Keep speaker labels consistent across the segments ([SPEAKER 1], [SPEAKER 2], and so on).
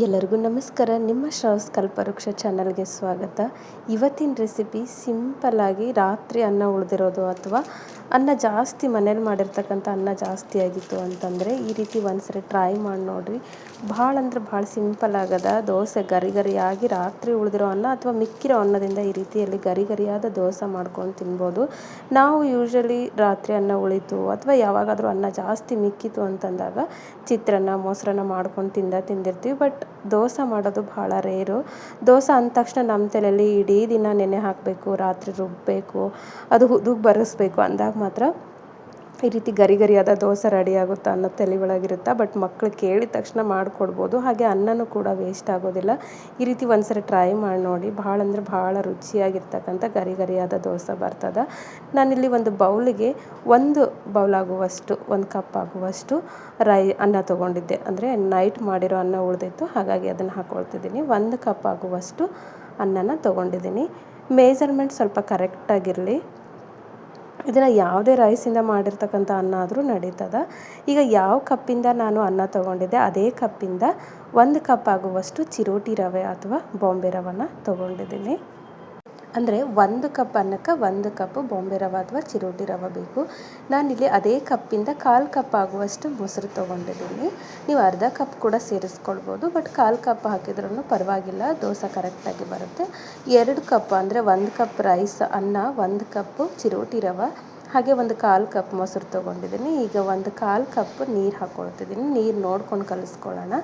[SPEAKER 1] ಎಲ್ಲರಿಗೂ ನಮಸ್ಕಾರ. ನಿಮ್ಮ ಶ್ರಾವ್ಸ್ ಕಲ್ಪವೃಕ್ಷ ಚಾನಲ್ಗೆ ಸ್ವಾಗತ. ಇವತ್ತಿನ ರೆಸಿಪಿ ಸಿಂಪಲ್ಲಾಗಿ ರಾತ್ರಿ ಅನ್ನ ಉಳಿದಿರೋದು ಅಥವಾ ಅನ್ನ ಜಾಸ್ತಿ ಮನೇಲಿ ಮಾಡಿರ್ತಕ್ಕಂಥ ಅನ್ನ ಜಾಸ್ತಿ ಆಗಿತ್ತು ಅಂತಂದರೆ ಈ ರೀತಿ ಒಂದ್ಸರಿ ಟ್ರೈ ಮಾಡಿ ನೋಡಿರಿ. ಭಾಳ ಅಂದ್ರೆ ಭಾಳ ಸಿಂಪಲ್ ಆಗದ. ದೋಸೆ ಗರಿ ಗರಿಯಾಗಿ ರಾತ್ರಿ ಉಳಿದಿರೋ ಅನ್ನ ಅಥವಾ ಮಿಕ್ಕಿರೋ ಅನ್ನದಿಂದ ಈ ರೀತಿಯಲ್ಲಿ ಗರಿ ಗರಿಯಾದ ದೋಸೆ ಮಾಡ್ಕೊಂಡು ತಿನ್ಬೋದು. ನಾವು ಯೂಶ್ವಲಿ ರಾತ್ರಿ ಅನ್ನ ಉಳಿತು ಅಥವಾ ಯಾವಾಗಾದರೂ ಅನ್ನ ಜಾಸ್ತಿ ಮಿಕ್ಕಿತು ಅಂತಂದಾಗ ಚಿತ್ರಾನ್ನ, ಮೊಸರನ್ನ ಮಾಡ್ಕೊಂಡು ತಿಂದ ತಿಂದಿರ್ತೀವಿ. ಬಟ್ ದೋಸೆ ಮಾಡೋದು ಭಾಳ ರೇರು. ದೋಸೆ ಅಂದ ತಕ್ಷಣ ನಮ್ಮ ತಲೆಯಲ್ಲಿ ಇಡೀ ದಿನ ನೆನೆ ಹಾಕಬೇಕು, ರಾತ್ರಿ ರುಬ್ಬಬೇಕು ಅದು ಹುದುಗ್ ಬರೆಸ್ಬೇಕು ಅಂದಾಗ ಮಾತ್ರ ಈ ರೀತಿ ಗರಿ ಗರಿಯಾದ ದೋಸೆ ರೆಡಿ ಆಗುತ್ತಾ ಅನ್ನೋ ತಲೆ ಬಟ್ ಮಕ್ಕಳು ಕೇಳಿದ ತಕ್ಷಣ ಮಾಡಿಕೊಡ್ಬೋದು. ಹಾಗೆ ಅನ್ನನೂ ಕೂಡ ವೇಸ್ಟ್ ಆಗೋದಿಲ್ಲ. ಈ ರೀತಿ ಒಂದ್ಸರಿ ಟ್ರೈ ಮಾಡಿ ನೋಡಿ. ಭಾಳ ಅಂದರೆ ಭಾಳ ರುಚಿಯಾಗಿರ್ತಕ್ಕಂಥ ಗರಿ ಗರಿಯಾದ ದೋಸೆ ಬರ್ತದೆ. ನಾನಿಲ್ಲಿ ಒಂದು ಬೌಲಿಗೆ ಒಂದು ಬೌಲ್ ಆಗುವಷ್ಟು ಒಂದು ಕಪ್ ಆಗುವಷ್ಟು ರೈ, ಅನ್ನ ತೊಗೊಂಡಿದ್ದೆ. ಅಂದರೆ ನೈಟ್ ಮಾಡಿರೋ ಅನ್ನ ಉಳಿದಿತ್ತು. ಹಾಗಾಗಿ ಅದನ್ನು ಹಾಕ್ಕೊಳ್ತಿದ್ದೀನಿ ಒಂದು ಕಪ್ ಆಗುವಷ್ಟು ಅನ್ನನ ತೊಗೊಂಡಿದ್ದೀನಿ. ಮೇಜರ್ಮೆಂಟ್ ಸ್ವಲ್ಪ ಕರೆಕ್ಟಾಗಿರಲಿ ಇದನ್ನು ಯಾವುದೇ ರೈಸಿಂದ ಮಾಡಿರ್ತಕ್ಕಂಥ ಅನ್ನ ಆದರೂ ನಡೀತದೆ. ಈಗ ಯಾವ ಕಪ್ಪಿಂದ ನಾನು ಅನ್ನ ತೊಗೊಂಡಿದ್ದೆ, ಅದೇ ಕಪ್ಪಿಂದ ಒಂದು ಕಪ್ ಆಗುವಷ್ಟು ಚಿರೋಟಿ ರವೆ ಅಥವಾ ಬಾಂಬೆ ರವನ್ನು ತೊಗೊಂಡಿದ್ದೀನಿ. ಅಂದರೆ ಒಂದು ಕಪ್ ಅನ್ನಕ್ಕೆ ಒಂದು ಕಪ್ ಬೊಂಬೆ ರವೆ ಅಥವಾ ಚಿರೋಟಿ ರವೆ ಬೇಕು. ನಾನಿಲ್ಲಿ ಅದೇ ಕಪ್ಪಿಂದ ಕಾಲು ಕಪ್ ಆಗುವಷ್ಟು ಮೊಸರು ತೊಗೊಂಡಿದ್ದೀನಿ. ನೀವು ಅರ್ಧ ಕಪ್ ಕೂಡ ಸೇರಿಸ್ಕೊಳ್ಬೋದು, ಬಟ್ ಕಾಲು ಕಪ್ ಹಾಕಿದ್ರೂ ಪರವಾಗಿಲ್ಲ, ದೋಸೆ ಕರೆಕ್ಟಾಗಿ ಬರುತ್ತೆ. ಎರಡು ಕಪ್ ಅಂದರೆ ಒಂದು ಕಪ್ ರೈಸ್ ಅನ್ನ, ಒಂದು ಕಪ್ಪು ಚಿರೋಟಿ ರವೆ ಹಾಗೆ ಒಂದು ಕಾಲು ಕಪ್ ಮೊಸರು ತೊಗೊಂಡಿದ್ದೀನಿ. ಈಗ ಒಂದು ಕಾಲು ಕಪ್ ನೀರು ಹಾಕ್ಕೊಳ್ತಿದ್ದೀನಿ ನೀರು ನೋಡ್ಕೊಂಡು ಕಲಿಸ್ಕೊಳ್ಳೋಣ.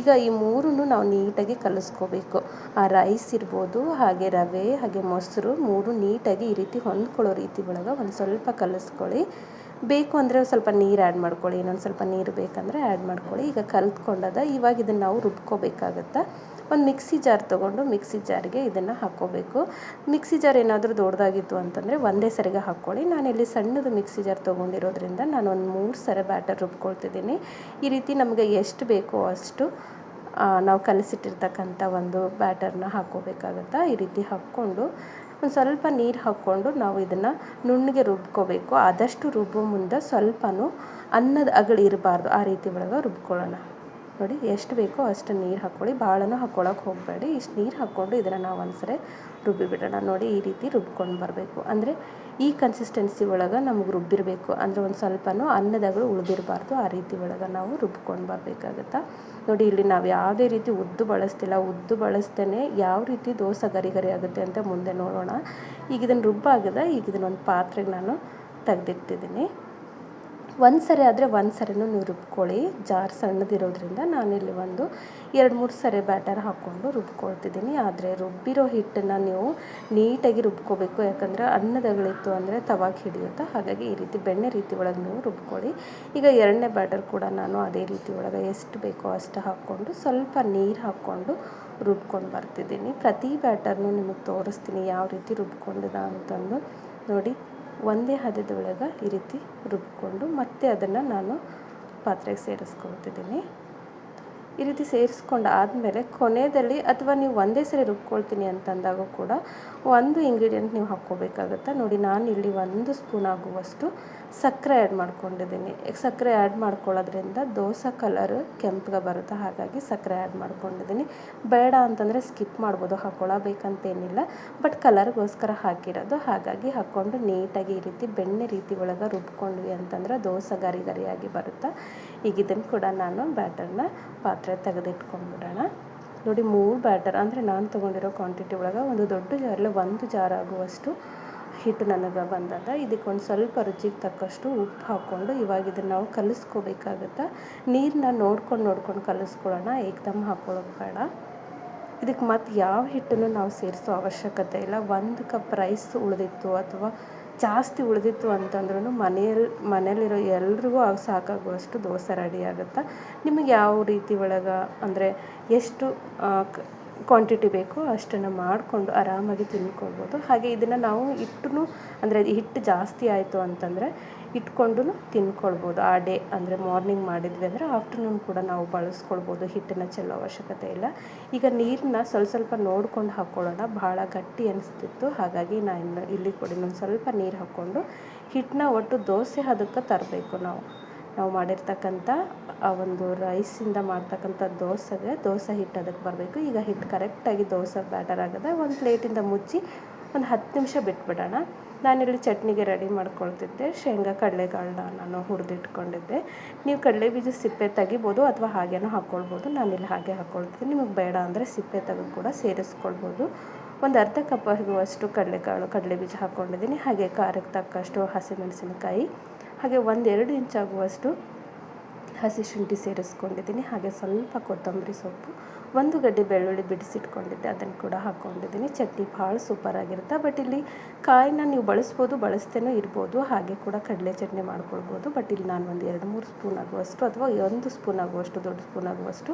[SPEAKER 1] ಈಗ ಈ ಮೂರನ್ನು ನಾವು ನೀಟಾಗಿ ಕಲಿಸ್ಕೋಬೇಕು. ಆ ರೈಸ್ ಇರ್ಬೋದು, ಹಾಗೆ ರವೆ, ಹಾಗೆ ಮೊಸರು ಮೂರು ನೀಟಾಗಿ ಈ ರೀತಿ ಹೊಂದ್ಕೊಳ್ಳೋ ರೀತಿ ಒಳಗೆ ಒಂದು ಸ್ವಲ್ಪ ಕಲಿಸ್ಕೊಳ್ಳಿ. ಬೇಕು ಅಂದರೆ ಸ್ವಲ್ಪ ನೀರು ಆ್ಯಡ್ ಮಾಡ್ಕೊಳ್ಳಿ. ಇನ್ನೊಂದು ಸ್ವಲ್ಪ ನೀರು ಬೇಕಂದರೆ ಆ್ಯಡ್ ಮಾಡ್ಕೊಳ್ಳಿ. ಈಗ ಕಲ್ತ್ಕೊಂಡದ ಇವಾಗ ಇದನ್ನು ನಾವು ರುಬ್ಕೋಬೇಕಾಗತ್ತೆ? ಒಂದು ಮಿಕ್ಸಿ ಜಾರ್ ತೊಗೊಂಡು ಮಿಕ್ಸಿ ಜಾರಿಗೆ ಇದನ್ನು ಹಾಕ್ಕೋಬೇಕು. ಮಿಕ್ಸಿ ಜಾರ್ ಏನಾದರೂ ದೊಡ್ಡದಾಗಿತ್ತು ಅಂತಂದರೆ ಒಂದೇ ಸರಿಗೆ ಹಾಕ್ಕೊಳ್ಳಿ. ನಾನಿಲ್ಲಿ ಸಣ್ಣದು ಮಿಕ್ಸಿ ಜಾರ್ ತೊಗೊಂಡಿರೋದ್ರಿಂದ ನಾನು ಒಂದು ಮೂರು ಸರ ಬ್ಯಾಟರ್ ರುಬ್ಕೊಳ್ತಿದ್ದೀನಿ. ಈ ರೀತಿ ನಮಗೆ ಎಷ್ಟು ಬೇಕೋ ಅಷ್ಟು ನಾವು ಕಲಸಿಟ್ಟಿರ್ತಕ್ಕಂಥ ಒಂದು ಬ್ಯಾಟರ್ನ ಹಾಕ್ಕೋಬೇಕಾಗತ್ತಾ? ಈ ರೀತಿ ಹಾಕ್ಕೊಂಡು ಒಂದು ಸ್ವಲ್ಪ ನೀರು ಹಾಕ್ಕೊಂಡು ನಾವು ಇದನ್ನು ನುಣ್ಣಗೆ ರುಬ್ಕೋಬೇಕು. ಆದಷ್ಟು ರುಬ್ಬೋ ಮುಂದೆ ಸ್ವಲ್ಪನೂ ಅನ್ನದ ಅಗಳಿರಬಾರ್ದು ಆ ರೀತಿ ಒಳಗೆ ರುಬ್ಕೊಳ್ಳೋಣ. ನೋಡಿ ಎಷ್ಟು ಬೇಕೋ ಅಷ್ಟು ನೀರು ಹಾಕ್ಕೊಳ್ಳಿ. ಭಾಳನೂ ಹಾಕ್ಕೊಳಕ್ಕೆ ಹೋಗಬೇಡಿ. ಇಷ್ಟು ನೀರು ಹಾಕ್ಕೊಂಡು ಇದನ್ನು ನಾವು ಒಂದ್ಸರಿ ರುಬ್ಬಿ ಬಿಡೋಣ ನೋಡಿ ಈ ರೀತಿ ರುಬ್ಕೊಂಡು ಬರಬೇಕು. ಅಂದರೆ ಈ ಕನ್ಸಿಸ್ಟೆನ್ಸಿ ಒಳಗೆ ನಮಗೆ ರುಬ್ಬಿರಬೇಕು. ಅಂದರೆ ಒಂದು ಸ್ವಲ್ಪನೂ ಅನ್ನದಗಳು ಉಳಿದಿರಬಾರ್ದು. ಆ ರೀತಿ ಒಳಗೆ ನಾವು ರುಬ್ಕೊಂಡು ಬರಬೇಕಾಗತ್ತಾ? ನೋಡಿ ಇಲ್ಲಿ ನಾವು ಯಾವುದೇ ರೀತಿ ಉದ್ದು ಬಳಸ್ತಿಲ್ಲ. ಉದ್ದು ಬಳಸ್ತೇನೆ ಯಾವ ರೀತಿ ದೋಸೆ ಗರಿ ಗರಿ ಆಗುತ್ತೆ ಅಂತ ಮುಂದೆ ನೋಡೋಣ. ಈಗ ಇದನ್ನು ರುಬ್ಬಾಗದ ಈಗ ಇದನ್ನೊಂದು ಪಾತ್ರೆಗೆ ನಾನು ತೆಗೆದಿಟ್ಟಿದ್ದೀನಿ. ಒಂದು ಸರಿ ಆದರೆ ಒಂದು ಸರಿನೂ ನೀವು ರುಬ್ಕೊಳ್ಳಿ. ಜಾರ್ ಸಣ್ಣದಿರೋದ್ರಿಂದ ನಾನಿಲ್ಲಿ ಒಂದು ಎರಡು ಮೂರು ಸರಿ ಬ್ಯಾಟರ್ ಹಾಕ್ಕೊಂಡು ರುಬ್ಕೊಳ್ತಿದ್ದೀನಿ. ಆದರೆ ರುಬ್ಬಿರೋ ಹಿಟ್ಟನ್ನು ನೀವು ನೀಟಾಗಿ ರುಬ್ಕೋಬೇಕು. ಯಾಕಂದರೆ ಅನ್ನದಗಳಿತ್ತು ಅಂದರೆ ತವಾಗ ಹಿಡಿಯುತ್ತೆ? ಹಾಗಾಗಿ ಈ ರೀತಿ ಬೆಣ್ಣೆ ರೀತಿ ಒಳಗೆ ನೀವು ರುಬ್ಕೊಳ್ಳಿ. ಈಗ ಎರಡನೇ ಬ್ಯಾಟರ್ ಕೂಡ ನಾನು ಅದೇ ರೀತಿ ಒಳಗೆ ಎಷ್ಟು ಬೇಕೋ ಅಷ್ಟು ಹಾಕ್ಕೊಂಡು ಸ್ವಲ್ಪ ನೀರು ಹಾಕ್ಕೊಂಡು ರುಬ್ಕೊಂಡು ಬರ್ತಿದ್ದೀನಿ. ಪ್ರತಿ ಬ್ಯಾಟರ್ನೂ ನಿಮಗೆ ತೋರಿಸ್ತೀನಿ ಯಾವ ರೀತಿ ರುಬ್ಕೊಂಡಿದ ಅಂತಂದು. ನೋಡಿ. ಒಂದೇ ಹದದೊಳಗೆ ಈ ರೀತಿ ರುಬ್ಬಿಕೊಂಡು ಮತ್ತೆ ಅದನ್ನು ನಾನು ಪಾತ್ರೆಗೆ ಸೇರಿಸ್ಕೊಳ್ತಿದ್ದೀನಿ. ಈ ರೀತಿ ಸೇರಿಸ್ಕೊಂಡು ಆದಮೇಲೆ ಕೊನೆಯಲ್ಲಿ ಅಥವಾ ನೀವು ಒಂದೇ ಸರಿ ರುಬ್ಕೊಳ್ತೀನಿ ಅಂತಂದಾಗ ಕೂಡ ಒಂದು ಇಂಗ್ರೀಡಿಯೆಂಟ್ ನೀವು ಹಾಕ್ಕೋಬೇಕಾಗತ್ತೆ. ನೋಡಿ, ನಾನು ಇಲ್ಲಿ ಒಂದು ಸ್ಪೂನ್ ಆಗುವಷ್ಟು ಸಕ್ಕರೆ ಆ್ಯಡ್ ಮಾಡ್ಕೊಂಡಿದ್ದೀನಿ. ಸಕ್ಕರೆ ಆ್ಯಡ್ ಮಾಡ್ಕೊಳ್ಳೋದ್ರಿಂದ ದೋಸೆ ಕಲರ್ ಕೆಂಪಗೆ ಬರುತ್ತೆ. ಹಾಗಾಗಿ ಸಕ್ಕರೆ ಆ್ಯಡ್ ಮಾಡ್ಕೊಂಡಿದ್ದೀನಿ. ಬೇಡ ಅಂತಂದರೆ ಸ್ಕಿಪ್ ಮಾಡ್ಬೋದು. ಹಾಕ್ಕೊಳ್ಳಬೇಕಂತೇನಿಲ್ಲ ಬಟ್ ಕಲರ್ಗೋಸ್ಕರ ಹಾಕಿರೋದು. ಹಾಗಾಗಿ ಹಾಕ್ಕೊಂಡು ನೀಟಾಗಿ ಈ ರೀತಿ ಬೆಣ್ಣೆ ರೀತಿ ಒಳಗೆ ರುಬ್ಕೊಂಡ್ವಿ ಅಂತಂದ್ರೆ ದೋಸೆ ಗರಿ ಗರಿಯಾಗಿ ಬರುತ್ತೆ. ಈಗ ಇದನ್ನು ಕೂಡ ನಾನು ಬ್ಯಾಟರ್ನ ಪಾತ್ರೆ ತೆಗೆದಿಟ್ಕೊಂಡ್ಬಿಡೋಣ ನೋಡಿ ಮೂರು ಬ್ಯಾಟರ್ ಅಂದರೆ ನಾನು ತೊಗೊಂಡಿರೋ ಕ್ವಾಂಟಿಟಿ ಒಳಗೆ ಒಂದು ದೊಡ್ಡ ಜಾರಲ್ಲಿ ಒಂದು ಜಾರ್ ಆಗುವಷ್ಟು ಹಿಟ್ಟು ನನಗೆ ಬಂದದ. ಇದಕ್ಕೆ ಒಂದು ಸ್ವಲ್ಪ ರುಚಿಗೆ ತಕ್ಕಷ್ಟು ಉಪ್ಪು ಹಾಕ್ಕೊಂಡು ಇವಾಗ ಇದನ್ನು ನಾವು ಕಲಿಸ್ಕೋಬೇಕಾಗತ್ತೆ ನೀರನ್ನ ನೋಡ್ಕೊಂಡು ನೋಡ್ಕೊಂಡು ಕಲಿಸ್ಕೊಳ್ಳೋಣ ಏಕ್ದಮ್ ಹಾಕ್ಕೊಳ್ಳೋಕೆ ಬೇಡ. ಇದಕ್ಕೆ ಮತ್ತೆ ಯಾವ ಹಿಟ್ಟನ್ನು ನಾವು ಸೇರಿಸೋ ಅವಶ್ಯಕತೆ ಇಲ್ಲ. ಒಂದು ಕಪ್ ರೈಸ್ ಉಳಿದಿತ್ತು ಅಥವಾ ಜಾಸ್ತಿ ಉಳಿದಿತ್ತು ಅಂತಂದ್ರೂ ಮನೆಯಲ್ಲಿ ಮನೆಯಲ್ಲಿರೋ ಎಲ್ರಿಗೂ ಅವು ಸಾಕಾಗುವಷ್ಟು ದೋಸೆ ರೆಡಿ ಆಗುತ್ತೆ? ನಿಮಗೆ ಯಾವ ರೀತಿ ಒಳಗೆ ಅಂದರೆ ಎಷ್ಟು ಕ್ವಾಂಟಿಟಿ ಬೇಕೋ ಅಷ್ಟನ್ನು ಮಾಡಿಕೊಂಡು ಆರಾಮಾಗಿ ತಿನ್ಕೊಬೋದು ಹಾಗೆ ಇದನ್ನು ನಾವು ಹಿಟ್ಟು ಅಂದರೆ ಹಿಟ್ಟು ಜಾಸ್ತಿ ಆಯಿತು ಅಂತಂದರೆ ಇಟ್ಕೊಂಡು ತಿನ್ಕೊಳ್ಬೋದು. ಆ ಡೇ ಅಂದರೆ ಮಾರ್ನಿಂಗ್ ಮಾಡಿದ್ವಿ ಅಂದರೆ ಆಫ್ಟರ್ನೂನ್ ಕೂಡ ನಾವು ಬಳಸ್ಕೊಳ್ಬೋದು. ಹಿಟ್ಟನ್ನು ಚೆಲ್ಲೋ ಅವಶ್ಯಕತೆ ಇಲ್ಲ. ಈಗ ನೀರನ್ನ ಸ್ವಲ್ಪ ಸ್ವಲ್ಪ ನೋಡ್ಕೊಂಡು ಹಾಕ್ಕೊಳ್ಳೋಣ ಭಾಳ ಗಟ್ಟಿ ಅನಿಸ್ತಿತ್ತು. ಹಾಗಾಗಿ ನಾನು ಇಲ್ಲಿ ಕೂಡ ಇನ್ನೊಂದು ಸ್ವಲ್ಪ ನೀರು ಹಾಕ್ಕೊಂಡು ಹಿಟ್ಟನ್ನ ಒಟ್ಟು ದೋಸೆ ಅದಕ್ಕೆ ತರಬೇಕು ನಾವು. ನಾವು ಮಾಡಿರ್ತಕ್ಕಂಥ ಆ ಒಂದು ರೈಸಿಂದ ಮಾಡ್ತಕ್ಕಂಥ ದೋಸೆಗೆ ದೋಸೆ ಹಿಟ್ಟು ಅದಕ್ಕೆ ಬರಬೇಕು. ಈಗ ಹಿಟ್ಟು ಕರೆಕ್ಟಾಗಿ ದೋಸೆ ಬ್ಯಾಟರ್ ಆಗದೆ ಒಂದು ಪ್ಲೇಟಿಂದ ಮುಚ್ಚಿ ಒಂದು ಹತ್ತು ನಿಮಿಷ ಬಿಟ್ಬಿಡೋಣ. ನಾನಿಲ್ಲಿ ಚಟ್ನಿಗೆ ರೆಡಿ ಮಾಡ್ಕೊಳ್ತಿದ್ದೆ. ಶೇಂಗಾ ಕಡಲೆಕಾಳನ್ನ ನಾನು ಹುರಿದಿಟ್ಕೊಂಡಿದ್ದೆ. ನೀವು ಕಡಲೆ ಬೀಜ ಸಿಪ್ಪೆ ತೆಗಿಬೋದು ಅಥವಾ ಹಾಗೇನೂ ಹಾಕ್ಕೊಳ್ಬೋದು ನಾನಿಲ್ಲಿ ಹಾಗೆ ಹಾಕ್ಕೊಳ್ತೀನಿ ನಿಮಗೆ ಬೇಡ ಅಂದರೆ ಸಿಪ್ಪೆ ತೆಗೆದು ಕೂಡ ಸೇರಿಸ್ಕೊಳ್ಬೋದು. ಒಂದು ಅರ್ಧ ಕಪ್ ಆಗುವಷ್ಟು ಕಡಲೆಕಾಳು, ಕಡಲೆ ಬೀಜ ಹಾಕ್ಕೊಂಡಿದ್ದೀನಿ ಹಾಗೆ ಖಾರಕ್ಕೆ ತಕ್ಕಷ್ಟು ಹಸಿಮೆಣಸಿನಕಾಯಿ, ಹಾಗೆ ಒಂದೆರಡು ಇಂಚಾಗುವಷ್ಟು ಹಸಿ ಶುಂಠಿ ಸೇರಿಸ್ಕೊಂಡಿದ್ದೀನಿ. ಹಾಗೆ ಸ್ವಲ್ಪ ಕೊತ್ತಂಬರಿ ಸೊಪ್ಪು ಒಂದು ಗಡ್ಡೆ ಬೆಳ್ಳುಳ್ಳಿ ಬಿಡಿಸಿಟ್ಕೊಂಡಿದ್ದೆ. ಅದನ್ನು ಕೂಡ ಹಾಕ್ಕೊಂಡಿದ್ದೀನಿ. ಚಟ್ನಿ ಭಾಳ ಸೂಪರಾಗಿರುತ್ತೆ ಬಟ್ ಇಲ್ಲಿ ಕಾಯಿನ ನೀವು ಬಳಸ್ಬೋದು ಬಳಸ್ತೇನೋ ಇರ್ಬೋದು. ಹಾಗೆ ಕೂಡ ಕಡಲೆ ಚಟ್ನಿ ಮಾಡ್ಕೊಳ್ಬೋದು. ಬಟ್ ಇಲ್ಲಿ ನಾನು ಒಂದು ಎರಡು, ಮೂರು ಸ್ಪೂನ್ ಆಗುವಷ್ಟು ಅಥವಾ ಒಂದು ಸ್ಪೂನ್ ಆಗುವಷ್ಟು, ದೊಡ್ಡ ಸ್ಪೂನ್ ಆಗುವಷ್ಟು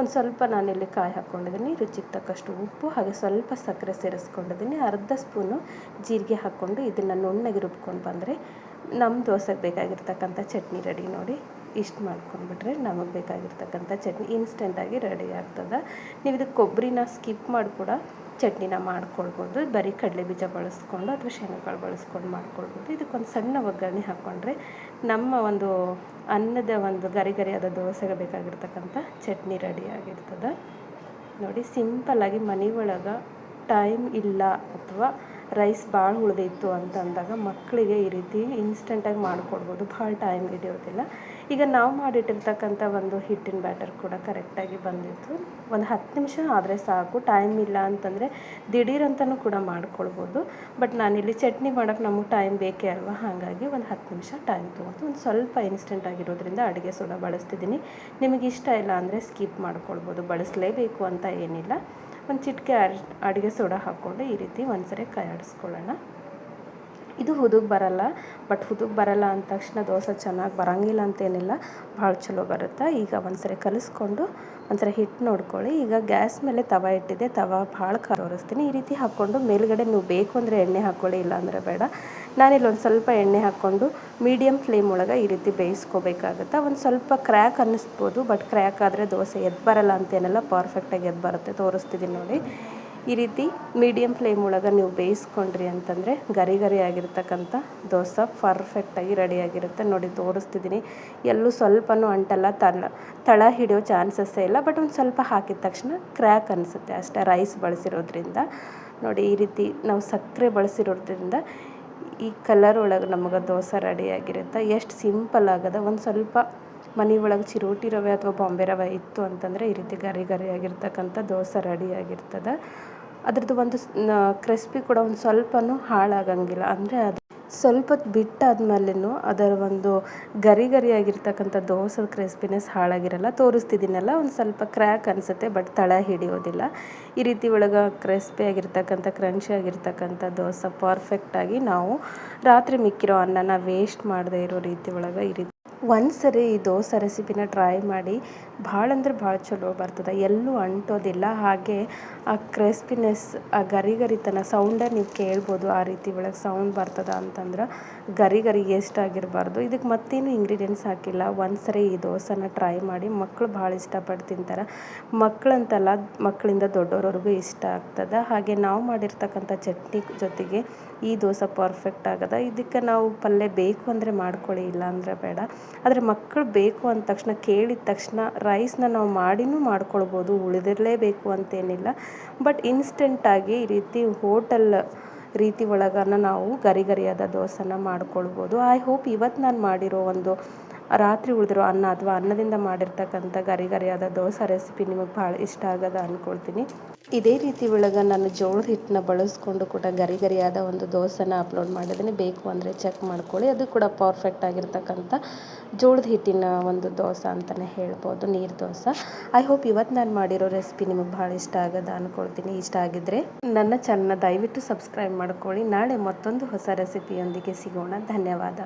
[SPEAKER 1] ಒಂದು ಸ್ವಲ್ಪ ನಾನಿಲ್ಲಿ ಕಾಯಿ ಹಾಕ್ಕೊಂಡಿದ್ದೀನಿ. ರುಚಿಗೆ ತಕ್ಕಷ್ಟು ಉಪ್ಪು ಹಾಗೆ ಸ್ವಲ್ಪ ಸಕ್ಕರೆ ಸೇರಿಸ್ಕೊಂಡಿದ್ದೀನಿ. ಅರ್ಧ ಸ್ಪೂನು ಜೀರಿಗೆ ಹಾಕ್ಕೊಂಡು ಇದನ್ನು ನುಣ್ಣಗೆ ರುಬ್ಕೊಂಡು ಬಂದರೆ ನಮ್ಮ ದೋಸೆಗೆ ಬೇಕಾಗಿರ್ತಕ್ಕಂಥ ಚಟ್ನಿ ರೆಡಿ ನೋಡಿ. ಇಷ್ಟು ಮಾಡ್ಕೊಂಡ್ಬಿಟ್ರೆ ನಮಗೆ ಬೇಕಾಗಿರ್ತಕ್ಕಂಥ ಚಟ್ನಿ ಇನ್ಸ್ಟೆಂಟಾಗಿ ರೆಡಿ ಆಗ್ತದೆ. ನೀವು ಇದು ಕೊಬ್ಬರಿನ ಸ್ಕಿಪ್ ಮಾಡಿ ಕೂಡ ಚಟ್ನಿನ ಮಾಡ್ಕೊಳ್ಬೋದು. ಬರೀ ಕಡಲೆ ಬೀಜ ಬಳಸ್ಕೊಂಡು ಅಥವಾ ಶೇಂಗಾಕಾಳು ಬಳಸ್ಕೊಂಡು ಮಾಡ್ಕೊಳ್ಬೋದು. ಇದಕ್ಕೊಂದು ಸಣ್ಣ ಒಗ್ಗರಣೆ ಹಾಕ್ಕೊಂಡ್ರೆ ನಮ್ಮ ಒಂದು ಅನ್ನದ ಒಂದು ಗರಿ ಗರಿಯಾದ ದೋಸೆಗೆ ಬೇಕಾಗಿರ್ತಕ್ಕಂಥ ಚಟ್ನಿ ರೆಡಿ ಆಗಿರ್ತದೆ. ನೋಡಿ ಸಿಂಪಲ್ಲಾಗಿ ಮನೆ ಒಳಗೆ ಟೈಮ್ ಇಲ್ಲ ಅಥವಾ ರೈಸ್ ಭಾಳ ಉಳಿದಿತ್ತು ಅಂತಂದಾಗ ಮಕ್ಕಳಿಗೆ ಈ ರೀತಿ ಇನ್ಸ್ಟೆಂಟಾಗಿ ಮಾಡಿಕೊಡ್ಬೋದು. ಭಾಳ ಟೈಮ್ ಹಿಡಿಯೋದಿಲ್ಲ. ಈಗ ನಾವು ಮಾಡಿಟ್ಟಿರ್ತಕ್ಕಂಥ ಒಂದು ಹಿಟ್ಟಿನ ಬ್ಯಾಟರ್ ಕೂಡ ಕರೆಕ್ಟಾಗಿ ಬಂದಿತ್ತು. ಒಂದು ಹತ್ತು ನಿಮಿಷ ಆದರೆ ಸಾಕು ಟೈಮ್ ಇಲ್ಲ ಅಂತಂದರೆ ದಿಢೀರಂತನೂ ಕೂಡ ಮಾಡ್ಕೊಳ್ಬೋದು. ಬಟ್ ನಾನಿಲ್ಲಿ ಚಟ್ನಿ ಮಾಡೋಕ್ಕೆ ನಮಗೆ ಟೈಮ್ ಬೇಕೇ ಅಲ್ವಾ? ಹಾಗಾಗಿ ಒಂದು ಹತ್ತು ನಿಮಿಷ ಟೈಮ್ ತೊಗೊಂಡು ಒಂದು ಸ್ವಲ್ಪ ಇನ್ಸ್ಟೆಂಟ್ ಆಗಿರೋದ್ರಿಂದ ಅಡುಗೆ ಸೋಡಾ ಬಳಸ್ತಿದ್ದೀನಿ. ನಿಮಗೆ ಇಷ್ಟ ಇಲ್ಲ ಅಂದರೆ ಸ್ಕಿಪ್ ಮಾಡ್ಕೊಳ್ಬೋದು. ಬಳಸಲೇಬೇಕು ಅಂತ ಏನಿಲ್ಲ. ಒಂದು ಚಿಟಿಕೆ ಅಡುಗೆ ಸೋಡಾ ಹಾಕ್ಕೊಂಡು ಈ ರೀತಿ ಒಂದ್ಸರಿ ಕೈ ಆಡಿಸ್ಕೊಳ್ಳೋಣ ಇದು ಹುದುಗ್ ಬರಲ್ಲ, ಬಟ್ ಹುದುಗ್ ಬರಲ್ಲ ಅಂದ ತಕ್ಷಣ ದೋಸೆ ಚೆನ್ನಾಗಿ ಬರೋಂಗಿಲ್ಲ ಅಂತೇನಿಲ್ಲ, ಭಾಳ ಚಲೋ ಬರುತ್ತೆ. ಈಗ ಒಂದ್ಸರಿ ಕಲಿಸ್ಕೊಂಡು ಒಂದ್ಸರಿ ಹಿಟ್ಟು ನೋಡ್ಕೊಳ್ಳಿ. ಈಗ ಗ್ಯಾಸ್ ಮೇಲೆ ತವ ಇಟ್ಟಿದೆ ತವ ಭಾಳ ತೋರಿಸ್ತೀನಿ. ಈ ರೀತಿ ಹಾಕ್ಕೊಂಡು ಮೇಲುಗಡೆ ನೀವು ಬೇಕು ಅಂದರೆ ಎಣ್ಣೆ ಹಾಕ್ಕೊಳ್ಳಿ ಇಲ್ಲ ಅಂದರೆ ಬೇಡ. ನಾನಿಲ್ಲಿ ಒಂದು ಸ್ವಲ್ಪ ಎಣ್ಣೆ ಹಾಕ್ಕೊಂಡು ಮೀಡಿಯಮ್ ಫ್ಲೇಮ್ ಒಳಗೆ ಈ ರೀತಿ ಬೇಯಿಸ್ಕೋಬೇಕಾಗುತ್ತೆ. ಒಂದು ಸ್ವಲ್ಪ ಕ್ರ್ಯಾಕ್ ಅನ್ನಿಸ್ಬೋದು, ಬಟ್ ಕ್ರ್ಯಾಕ್ ಆದರೆ ದೋಸೆ ಎದ್ದು ಬರಲ್ಲ ಅಂತೇನೆಲ್ಲ. ಪರ್ಫೆಕ್ಟಾಗಿ ಎದ್ದು ಬರುತ್ತೆ. ತೋರಿಸ್ತಿದ್ದೀನಿ ನೋಡಿ. ಈ ರೀತಿ ಮೀಡಿಯಮ್ ಫ್ಲೇಮ್ ಒಳಗೆ ನೀವು ಬೇಯಿಸ್ಕೊಂಡ್ರಿ ಅಂತಂದರೆ ಗರಿ ಗರಿ ಆಗಿರ್ತಕ್ಕಂಥ ದೋಸೆ ಪರ್ಫೆಕ್ಟಾಗಿ ರೆಡಿಯಾಗಿರುತ್ತೆ ನೋಡಿ ತೋರಿಸ್ತಿದ್ದೀನಿ ಎಲ್ಲೂ ಸ್ವಲ್ಪನೂ ಅಂಟಲ್ಲ, ತಳ ತಳ ಹಿಡಿಯೋ ಚಾನ್ಸಸ್ಸೇ ಇಲ್ಲ ಬಟ್ ಒಂದು ಸ್ವಲ್ಪ ಹಾಕಿದ ತಕ್ಷಣ ಕ್ರ್ಯಾಕ್ ಅನಿಸುತ್ತೆ ಅಷ್ಟೇ ರೈಸ್ ಬಳಸಿರೋದ್ರಿಂದ. ನೋಡಿ, ಈ ರೀತಿ ನಾವು ಸಕ್ಕರೆ ಬಳಸಿರೋದ್ರಿಂದ ಈ ಕಲರ್ ಒಳಗೆ ನಮಗೆ ದೋಸೆ ರೆಡಿಯಾಗಿರುತ್ತೆ ಎಷ್ಟು ಸಿಂಪಲ್ ಆಗದ, ಒಂದು ಸ್ವಲ್ಪ ಮನೆ ಒಳಗೆ ಚಿರೋಟಿ ರವೆ ಅಥವಾ ಬಾಂಬೆ ರವೆ ಇತ್ತು ಅಂತಂದರೆ ಈ ರೀತಿ ಗರಿ ಗರಿ ಆಗಿರ್ತಕ್ಕಂಥ ದೋಸೆ ರೆಡಿಯಾಗಿರ್ತದೆ ಅದ್ರದ್ದು ಒಂದು ಕ್ರಿಸ್ಪಿ ಕೂಡ ಒಂದು ಸ್ವಲ್ಪನೂ ಹಾಳಾಗಂಗಿಲ್ಲ. ಅಂದರೆ ಅದು ಸ್ವಲ್ಪ ಹೊತ್ತು ಬಿಟ್ಟಾದ್ಮೇಲೆನೂ ಅದರ ಒಂದು ಗರಿ ಗರಿಯಾಗಿರ್ತಕ್ಕಂಥ ದೋಸೆ ಕ್ರಿಸ್ಪಿನೆಸ್ ಹಾಳಾಗಿರಲ್ಲ. ತೋರಿಸ್ತಿದ್ದೀನಲ್ಲ, ಒಂದು ಸ್ವಲ್ಪ ಕ್ರ್ಯಾಕ್ ಅನಿಸುತ್ತೆ ಬಟ್ ತಳ ಹಿಡಿಯೋದಿಲ್ಲ. ಈ ರೀತಿ ಒಳಗೆ ಕ್ರಿಸ್ಪಿ ಆಗಿರ್ತಕ್ಕಂಥ ಕ್ರಂಚಿ ಆಗಿರ್ತಕ್ಕಂಥ ದೋಸೆ ಪರ್ಫೆಕ್ಟಾಗಿ ನಾವು ರಾತ್ರಿ ಮಿಕ್ಕಿರೋ ಅನ್ನನ ವೇಸ್ಟ್ ಮಾಡದೇ ಇರೋ ರೀತಿ ಒಳಗೆ ಈ ರೀತಿ ಒಂದು ಸರಿ ಈ ದೋಸೆ ರೆಸಿಪಿನ ಟ್ರೈ ಮಾಡಿ ಭಾಳ ಅಂದ್ರೆ ಭಾಳ ಚಲೋ ಬರ್ತದೆ. ಎಲ್ಲೂ ಅಂಟೋದಿಲ್ಲ. ಹಾಗೆ ಆ ಕ್ರಿಸ್ಪಿನೆಸ್ ಆ ಗರಿ ಗರಿತನ ಸೌಂಡ ನೀವು ಕೇಳ್ಬೋದು ಆ ರೀತಿ ಒಳಗೆ ಸೌಂಡ್ ಬರ್ತದೆ ಅಂತಂದ್ರೆ ಗರಿ ಗರಿ ಎಷ್ಟಾಗಿರಬಾರ್ದು ಇದಕ್ಕೆ ಮತ್ತೇನು ಇಂಗ್ರೀಡಿಯೆಂಟ್ಸ್ ಹಾಕಿಲ್ಲ. ಒಂದು ಸರಿ ಈ ದೋಸೆನ ಟ್ರೈ ಮಾಡಿ ಮಕ್ಕಳು ಭಾಳ ಇಷ್ಟಪಟ್ಟು ತಿಂತಾರೆ. ಮಕ್ಕಳಂತಲ್ಲ ಮಕ್ಕಳಿಂದ ದೊಡ್ಡವ್ರವ್ರಿಗೂ ಇಷ್ಟ ಆಗ್ತದೆ. ಹಾಗೆ ನಾವು ಮಾಡಿರ್ತಕ್ಕಂಥ ಚಟ್ನಿ ಜೊತೆಗೆ ಈ ದೋಸೆ ಪರ್ಫೆಕ್ಟ್ ಆಗದ. ಇದಕ್ಕೆ ನಾವು ಪಲ್ಯ ಬೇಕು ಅಂದರೆ ಮಾಡ್ಕೊಳ್ಳಿ ಇಲ್ಲ ಅಂದರೆ ಬೇಡ. ಆದರೆ ಮಕ್ಕಳು ಬೇಕು ಅಂದ ತಕ್ಷಣ, ಕೇಳಿದ ತಕ್ಷಣ ರೈಸ್ನ ನಾವು ಮಾಡಿನೂ ಮಾಡ್ಕೊಳ್ಬೋದು, ಉಳಿದಿರಲೇಬೇಕು ಅಂತೇನಿಲ್ಲ. ಬಟ್ ಇನ್ಸ್ಟೆಂಟಾಗಿ ಈ ರೀತಿ ಹೋಟೆಲ್ ರೀತಿ ಒಳಗನ ನಾವು ಗರಿ ಗರಿಯಾದ ದೋಸೆನ ಮಾಡ್ಕೊಳ್ಬೋದು. ಐ ಹೋಪ್ ಇವತ್ತು ನಾನು ಮಾಡಿರೋ ಒಂದು ರಾತ್ರಿ ಉಳಿದಿರೋ ಅನ್ನ ಅಥವಾ ಅನ್ನದಿಂದ ಮಾಡಿರ್ತಕ್ಕಂಥ ಗರಿ ಗರಿಯಾದ ದೋಸೆ ರೆಸಿಪಿ ನಿಮಗೆ ಭಾಳ ಇಷ್ಟ ಆಗದ ಅಂದ್ಕೊಳ್ತೀನಿ ಇದೇ ರೀತಿ ಒಳಗೆ ನಾನು ಜೋಳದ ಹಿಟ್ಟನ್ನ ಬಳಸ್ಕೊಂಡು ಕೂಡ ಗರಿ ಗರಿಯಾದ ಒಂದು ದೋಸೆನ ಅಪ್ಲೋಡ್ ಮಾಡಿದ್ದೀನಿ. ಬೇಕು ಅಂದರೆ ಚೆಕ್ ಮಾಡ್ಕೊಳ್ಳಿ. ಅದು ಕೂಡ ಪರ್ಫೆಕ್ಟ್ ಆಗಿರ್ತಕ್ಕಂಥ ಜೋಳದ ಹಿಟ್ಟಿನ ಒಂದು ದೋಸೆ ಅಂತಲೇ ಹೇಳ್ಬೋದು, ನೀರು ದೋಸೆ. ಐ ಹೋಪ್ ಇವತ್ತು ನಾನು ಮಾಡಿರೋ ರೆಸಿಪಿ ನಿಮಗೆ ಭಾಳ ಇಷ್ಟ ಆಗದ ಅಂದ್ಕೊಳ್ತೀನಿ ಇಷ್ಟ ಆಗಿದ್ದರೆ ನನ್ನ ಚಾನಲ್ನ ದಯವಿಟ್ಟು ಸಬ್ಸ್ಕ್ರೈಬ್ ಮಾಡ್ಕೊಳ್ಳಿ. ನಾಳೆ ಮತ್ತೊಂದು ಹೊಸ ರೆಸಿಪಿಯೊಂದಿಗೆ ಸಿಗೋಣ. ಧನ್ಯವಾದ.